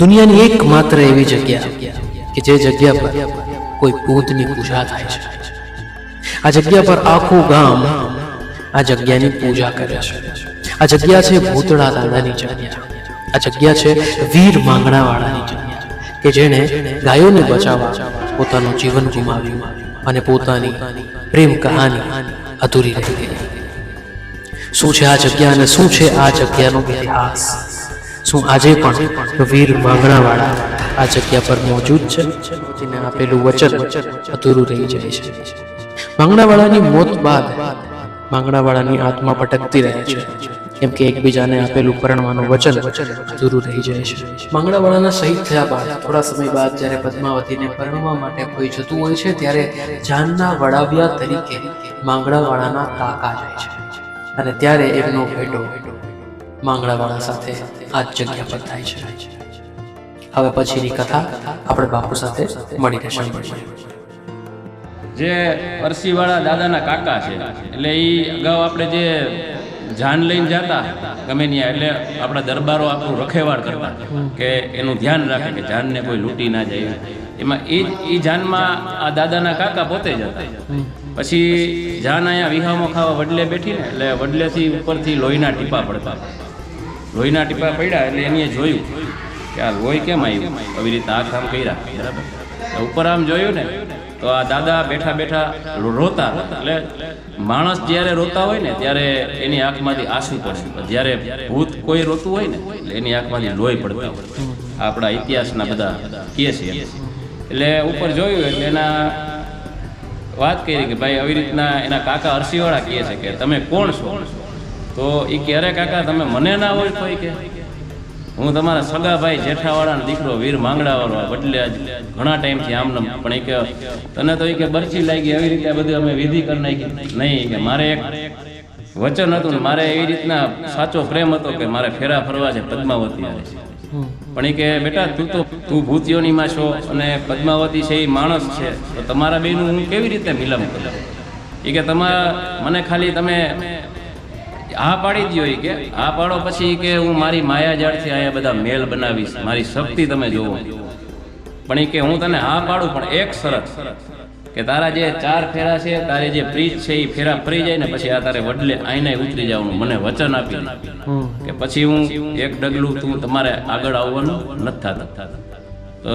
દુનિયાની એકમાત્ર એવી જગ્યા કે જે જગ્યા પર કોઈ ભૂતની પૂજા થાય છે. આ જગ્યા પર આખું ગામ આ જગ્યાની પૂજા કરે છે. આ જગ્યા છે ભૂતળા દાદાની જગ્યા. આ જગ્યા છે વીર માંગણાવાળાની જગ્યા કે જેણે ગાયોને બચાવવા પોતાનું જીવન ગુમાવ્યું અને પોતાની પ્રેમ કહાની અધૂરી રહી શું છે આ જગ્યા અને શું છે આ જગ્યાનો ઇતિહાસ? શું આજે પણ વીર માંગણાવાળા આ જગ્યા પર મોજૂદ છે. જેને આપેલું વચન અધૂરું રહી જાય છે. માંગણાવાળાની મોત બાદ માંગણાવાળાની આત્મા ભટકતી રહે છે. કેમ કે એકબીજાને આપેલું પરણવાનું વચન અધૂરું રહી જાય છે. માંગણાવાળાના શહીદ થયા બાદ, થોડા સમય બાદ જ્યારે પદ્માવતીને પરણવા માટે કોઈ જતું હોય છે, ત્યારે જાનના વડાવ્યા તરીકે માંગણાવાળાના કાકા જાય છે. અને ત્યારે એમનો ભેટો માંગણાવાળા સાથે આ જગ્યા પર થાય છે. હવે પછીની કથા આપણે બાપુ સાથે મળીને સાંભળીએ જે અરસીવાળા દાદાના કાકા છે, એટલે એ અગાઉ આપણે જે જાન લઈને જતા, ગમે ત્યાં, એટલે આપણા દરબારો આપણું રખેવાળ કરતા, કે એનું ધ્યાન રાખે કે જાનને કોઈ લૂંટી ના જાય એમાં. એ એ જાનમાં આ દાદાના કાકા પોતે જ હતા. પછી જાન અહીંયા વિહામો ખાવા વડલે બેઠી ને એટલે વડલેથી ઉપરથી લોહીના ટીપા પડતા. લોહીના ટીપા પડ્યા એટલે એની જોયું કે આ લોહી કેમ આવ્યું? આવી રીતે આંખ આમ કર્યા. બરાબર. ઉપર આમ જોયું ને, તો આ દાદા બેઠા બેઠા રોતા. એટલે માણસ જ્યારે રોતા હોય ને, ત્યારે એની આંખમાંથી આંસુ પડે. જ્યારે ભૂત કોઈ રોતું હોય ને, એટલે એની આંખમાંથી લોહી પડતા હોય. આપણા ઇતિહાસના બધા કહે છે એટલે ઉપર જોયું એટલે એના વાત કરી કે ભાઈ આવી રીતના એના કાકા અરસીવાળા કહે છે કે તમે કોણ છો? તો એ ક્યારે કાકા તમે મને ના હોય કોઈ કે હું તમારા સગા ભાઈ જેઠાવાળાનો દીકરો વીર માંગડાવાળો બદલે ઘણા ટાઈમથી આમ નામ પણ એ કે તને તો એ કે બરચી લાગી એવી રીતે બધું અમે વિધિ કરી નાખી. નહીં કે મારે એક વચન હતું ને મારે એવી રીતના સાચો પ્રેમ હતો કે મારે ફેરા ફરવા છે પદ્માવતી આવે છે પણ એ કે બેટા તું તો તું ભૂતિયોનીમાં છો અને પદ્માવતી છે એ માણસ છે. તો તમારા બેનું હું કેવી રીતે મિલન કરું? એ કે તમારા મને ખાલી તમે હા પાડી દો કે. હા પાડો પછી કે હું મારી માયાજાળથી અહીંયા બધા મેલ બનાવીશ. મારી શક્તિ તમે જોવો. પણ એ કે હું તને હા પાડું પણ એક શરત કે તારા જે ચાર ફેરા છે તારી જે પ્રીત છે એ ફેરા ફરી જાય ને પછી આ તારે વડલે આઈને ઉતરી જવાનું. મને વચન આપી. કે પછી હું એક ડગલું તું તમારે આગળ આવવાનું નથી થતા. તો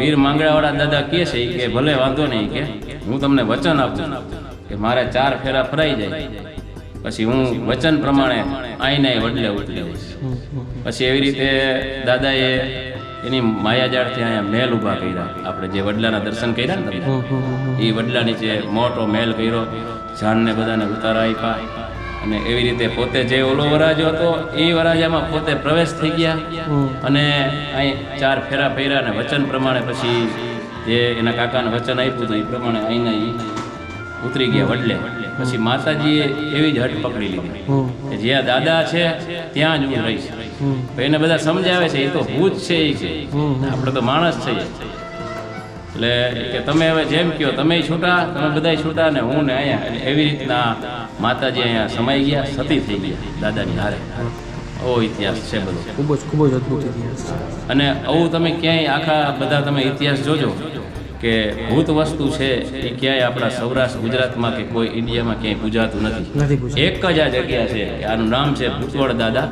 વીર માંગડાવાળા દાદા કહે છે કે ભલે વાંધો નહીં કે. હું તમને વચન આપું કે મારે ચાર ફેરા ફરાઈ જાય. પછી હું વચન પ્રમાણે આઈને વડલે જઈશ પછી એવી રીતે દાદાએ એની માયાજાળથી અહીંયા મહેલ ઊભા કર્યા. આપણે જે વડલાના દર્શન કર્યા ને તમે એ વડલા નીચે મોટો મહેલ કર્યો જાનને બધાને ઉતારા આપ્યા. અને એવી રીતે પોતે જે ઓલો વરાજો હતો એ વરાજામાં પોતે પ્રવેશ થઈ ગયા. અને અહીં ચાર ફેરા ફેર્યા અને વચન પ્રમાણે પછી જે એના કાકાને વચન આપ્યું હતું એ પ્રમાણે અહીંના ઉતરી ગયા વડલે. પછી માતાજીએ એવી જ હટ પકડી લીધી. કે જ્યાં દાદા છે ત્યાં જ હું રહીશ. એને બધા સમજાવે છે એ તો ભૂત છે એ કે આપણે તો માણસ છે. એટલે કે તમે હવે જેમ કહો તમે છૂટા તમે બધા છૂટા ને હું ને અહીંયા. એટલે એવી રીતના માતાજી અહીંયા સમાઈ ગયા સતી થઈ ગયા દાદાની હારે. ઓ ઇતિહાસ છે બધો. ખૂબ જ ખૂબ જ અદ્ભુત ઇતિહાસ અને આવું તમે ક્યાંય આખા બધા તમે ઇતિહાસ જોજો. કે ભૂત વસ્તુ છે એ ક્યાંય આપણા સૌરાષ્ટ્ર ગુજરાતમાં કે કોઈ ઇન્ડિયામાં ક્યાંય પૂજાતું નથી. એક જ આ જગ્યા છે કે આનું નામ છે ભૂતવડ દાદા.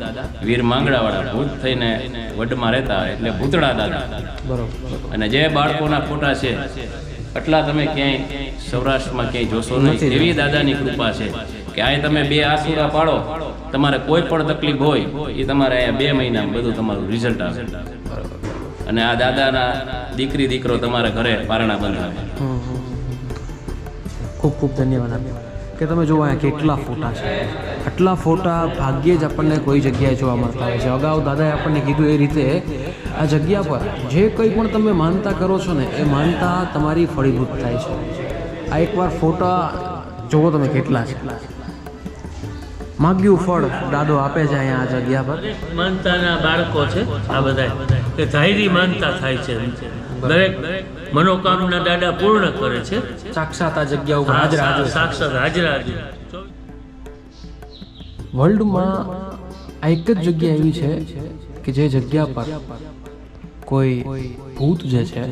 વીર માંગડાવાળા ભૂત થઈને વડમાં રહેતા એટલે ભૂતળા દાદા. બરોબર. અને જે બાળકોના ફોટા છે એટલા તમે ક્યાંય સૌરાષ્ટ્રમાં ક્યાંય જોશો નહીં. એવી દાદાની કૃપા છે કે આ તમે બે આસુરા પાડો તમારે કોઈ પણ તકલીફ હોય એ તમારે અહીંયા બે મહિનામાં બધું તમારું રિઝલ્ટ આવે. અને આ દાદાના દીકરી દીકરો તમારા ઘરે પારણા બંધાવે ખૂબ ખૂબ ધન્યવાદ કે તમે જુઓ અહીંયા કેટલા ફોટા છે. આટલા ફોટા ભાગ્યે જ આપણને કોઈ જગ્યાએ જોવા મળતા હોય છે. અગાઉ દાદાએ આપણને કીધું એ રીતે આ જગ્યા પર જે કંઈ પણ તમે માનતા કરો છો ને એ માનતા તમારી ફળીભૂત થાય છે. આ એકવાર ફોટા જુઓ તમે કેટલા છે. માગ્યું ફળ દાદો આપે છે અહીંયા આ જગ્યા પર. માનતાના બાળકો છે આ બધા કે ધાયરી માનતા થાય છે દરેક મનોકામના દાદા પૂર્ણ કરે છે. સાક્ષાત આ જગ્યા ઉપર હાજર હાજર સાક્ષાત હાજર હાજર. વર્લ્ડમાં આ એક જ જગ્યા એવી છે કે જે જગ્યા પર કોઈ ભૂત જે છે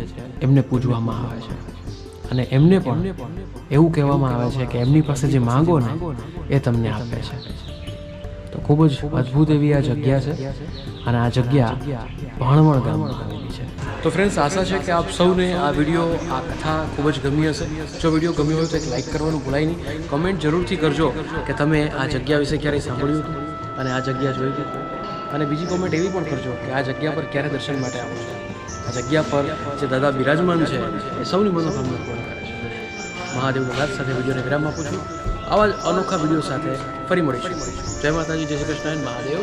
એમને પૂજવામાં આવે છે. અને એમને પણ એવું કહેવામાં આવે છે કે એમની પાસે જે માંગો ને એ તમને આપે છે. તો ખૂબ જ અદ્ભુત એવી આ જગ્યા છે. અને આ જગ્યા ભાણવણ ગામમાં આવેલી છે. તો ફ્રેન્ડ્સ આશા છે કે આપ સૌને આ વીડિયો આ કથા ખૂબ જ ગમી હશે. જો વીડિયો ગમ્યો હોય તો એક લાઇક કરવાનું ભૂલાય નહીં. કમેન્ટ જરૂરથી કરજો કે તમે આ જગ્યા વિશે ક્યારેય સાંભળ્યું હતું અને આ જગ્યા જોઈ હતી. અને બીજી કોમેન્ટ એવી પણ કરજો કે આ જગ્યા પર ક્યારે દર્શન માટે આવો છો. આ જગ્યા પર જે દાદા બિરાજમાન છે એ સૌની મનોકામના પૂર્ણ કરે છે. મહાદેવના નાથ સાથે વિડીયોને વિરામ આપું છું. આવા જ અનોખા વીડિયો સાથે ફરી મળીશું. જય માતાજી જય શ્રી કૃષ્ણ મહાદેવ.